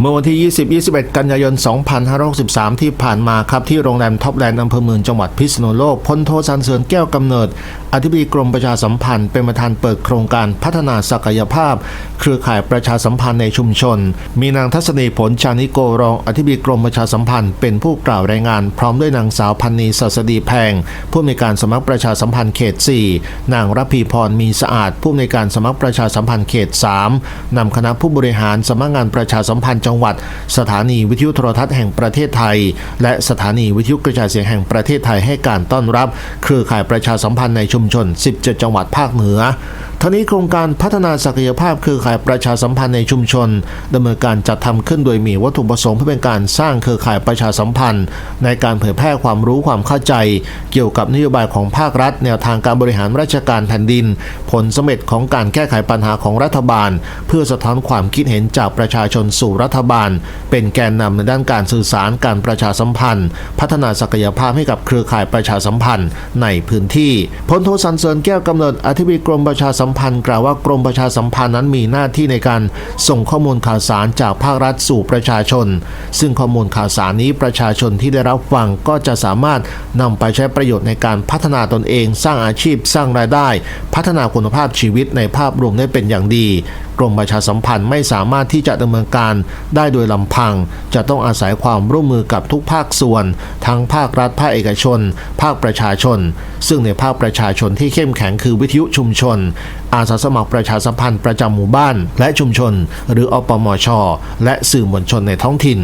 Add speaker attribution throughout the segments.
Speaker 1: เมื่อวันที่ 20-21 กันยายน 2563 ที่ผ่านมาครับ ที่โรงแรมท็อปแลนด์อำเภอเมืองจังหวัดพิษณุโลกพลโทสันเสริญแก้วกำเนิด อธิบดีกรมประชาสัมพันธ์ เป็นประธานเปิดโครงการพัฒนาศักยภาพ เครือข่ายประชาสัมพันธ์ในชุมชน มีนางทัศนีผลชานิโกรอง อธิบดีกรมประชาสัมพันธ์ เป็นผู้กล่าวรายงาน พร้อมด้วยนางสาวพันนีศสดีแพง ผู้อำนวยการสำนักประชาสัมพันธ์เขต 4 นางรพีพรมีสะอาด ผู้อำนวยการสำนักประชาสัมพันธ์เขต 3นำคณะผู้บริหารสำนักงานประชาสัมพันธ์จังหวัด สถานีวิทยุโทรทัศน์แห่งประเทศไทย และสถานีวิทยุกระจายเสียงแห่งประเทศไทยให้การต้อนรับ เครือข่ายประชาสัมพันธ์ในชุมชน 17 จังหวัดภาคเหนือทั้งนี้โครงการพัฒนาศักยภาพเครือข่ายประชาสัมพันธ์ในชุมชนดำเนินการจัดทำขึ้นโดยมีวัตถุประสงค์เพื่อเป็นการสร้างเครือข่ายประชาสัมพันธ์ ในการเผยแพร่ความรู้ความเข้าใจ เกี่ยวกับนโยบายของภาครัฐ แนวทางการบริหารราชการแผ่นดิน ผลสำเร็จของการแก้ไขปัญหาของรัฐบาล เพื่อสะท้อนความคิดเห็นจากประชาชนสู่รัฐบาล เป็นแกนนำในด้านการสื่อสารการประชาสัมพันธ์ พัฒนาศักยภาพให้กับเครือข่ายประชาสัมพันธ์ในพื้นที่พลโทสันเสริญแก้วกำเนิดอธิบดีกรมประชาสัมพันธ์กล่าวว่ากรมประชาสัมพันธ์นั้นมีหน้าที่ในการส่งข้อมูลข่าวสารจากภาครัฐสู่ประชาชน ซึ่งข้อมูลข่าวสารนี้ประชาชนที่ได้รับฟังก็จะสามารถนำไปใช้ประโยชน์ในการพัฒนาตนเอง สร้างอาชีพ สร้างรายได้ พัฒนาคุณภาพชีวิตในภาพรวมได้เป็นอย่างดี กรมประชาสัมพันธ์ไม่สามารถที่จะดำเนินการได้โดยลำพัง จะต้องอาศัยความร่วมมือกับทุกภาคส่วน ทั้งภาครัฐภาคเอกชน ภาคประชาชน ซึ่งในภาคประชาชนที่เข้มแข็งคือวิทยุชุมชน อาสาสมัครประชาสัมพันธ์ประจำหมู่บ้าน และชุมชน หรืออปมช และสื่อมวลชนในท้องถิ่น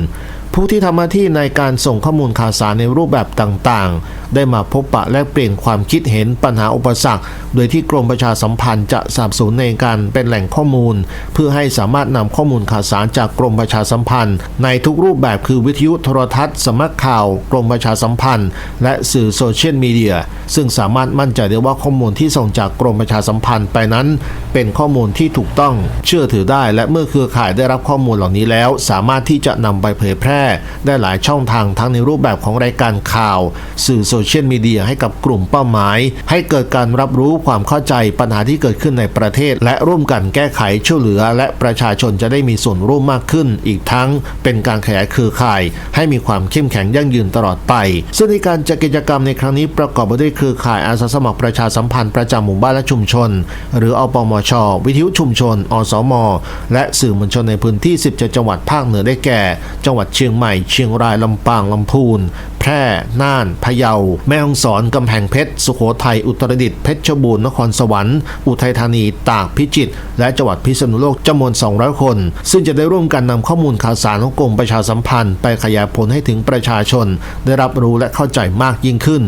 Speaker 1: ผู้ที่ทำหน้าที่ในการส่งข้อมูลข่าวสารในรูปแบบต่างๆ ได้มาพบปะแลกเปลี่ยนความคิดเห็นปัญหาอุปสรรค โดยที่กรมประชาสัมพันธ์จะสนับสนุนในการเป็นแหล่งข้อมูล เพื่อให้สามารถนำข้อมูลข่าวสารจากกรมประชาสัมพันธ์ ในทุกรูปแบบคือวิทยุโทรทัศน์สำนักข่าว กรมประชาสัมพันธ์ และสื่อโซเชียลมีเดียซึ่งสามารถมั่นใจได้ว่าข้อมูลที่ส่งจากกรมประชาสัมพันธ์ไปนั้น เป็นข้อมูลที่ถูกต้อง เชื่อถือได้ และเมื่อเครือข่ายได้รับข้อมูลเหล่านี้แล้ว สามารถที่จะนำไปเผยแพร่ได้หลายช่องทางทั้งในรูปแบบของรายการข่าว สื่อโซเชียลมีเดียให้กับกลุ่มเป้าหมาย ให้เกิดการรับรู้ความเข้าใจปัญหาที่เกิดขึ้นในประเทศ และร่วมกันแก้ไขช่วยเหลือ และประชาชนจะได้มีส่วนร่วมมากขึ้น อีกทั้งเป็นการขยายเครือข่าย ให้มีความเข้มแข็งยั่งยืนตลอดไป ซึ่งในการจัดกิจกรรมในครั้งนี้ประกอบไปด้วยเครือข่ายอาสาสมัครประชาสัมพันธ์ประจำหมู่บ้านและชุมชน หรืออปมช วิทยุชุมชน อสม และสื่อมวลชนในพื้นที่ 17 จังหวัดภาคเหนือได้แก่ จังหวัดเชียงงใหม่ เชียงรายลำปางลำพูน แพร่ น่าน พะเยา แม่ฮ่องสอนกำแพงเพชร สุโขทัย อุตรดิตถ์ เพชรบูรณ์ นครสวรรค์ อุทัยธานี ตาก พิจิตร และจังหวัดพิษณุโลกจำนวน 200 คน ซึ่งจะได้ร่วมกันนำข้อมูลข่าวสารของกรมประชาสัมพันธ์ ไปขยายผลให้ถึงประชาชน ได้รับรู้และเข้าใจมากยิ่งขึ้น